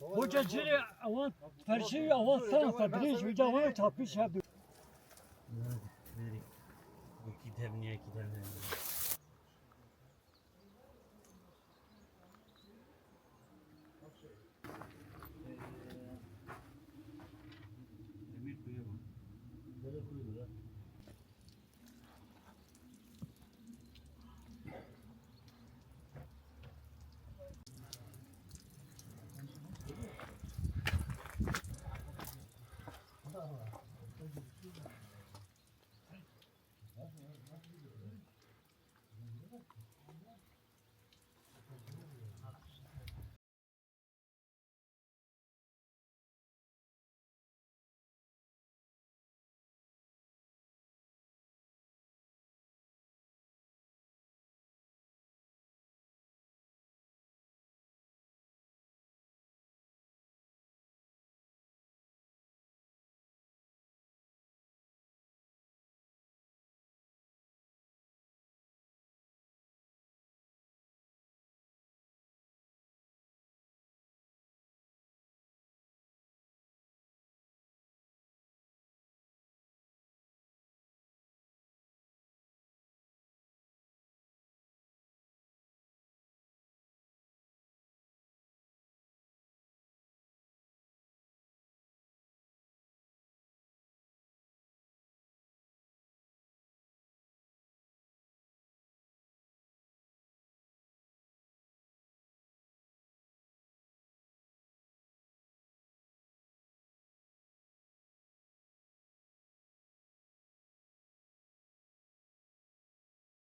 Hoca cili avan ferşi avan sana tabriz hoca avan tapiş yapı. Bu gider niye gider niye? Demir kuyu mu? Böyle kuyudur ha.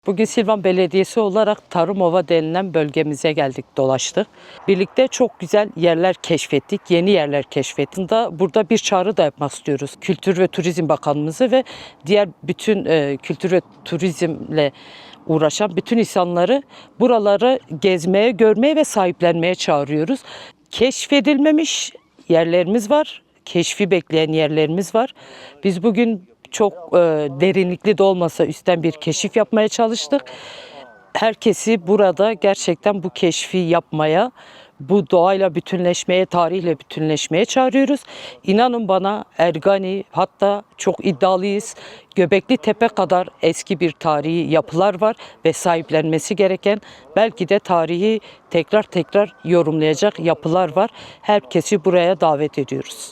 Bugün Silvan Belediyesi olarak Tarımova denilen bölgemize geldik, dolaştık. Birlikte çok güzel yerler keşfettik, yeni yerler keşfettik. Da burada bir çağrı da yapmak istiyoruz. Kültür ve Turizm Bakanımızı ve diğer bütün e, kültür ve turizmle uğraşan bütün insanları buraları gezmeye, görmeye ve sahiplenmeye çağırıyoruz. Keşfedilmemiş yerlerimiz var, keşfi bekleyen yerlerimiz var. Biz bugün çok e, derinlikli de olmasa üstten bir keşif yapmaya çalıştık. Herkesi burada gerçekten bu keşfi yapmaya, bu doğayla bütünleşmeye, tarihle bütünleşmeye çağırıyoruz. İnanın bana Ergani hatta çok iddialıyız. Göbekli Tepe kadar eski bir tarihi yapılar var ve sahiplenmesi gereken belki de tarihi tekrar tekrar yorumlayacak yapılar var. Herkesi buraya davet ediyoruz.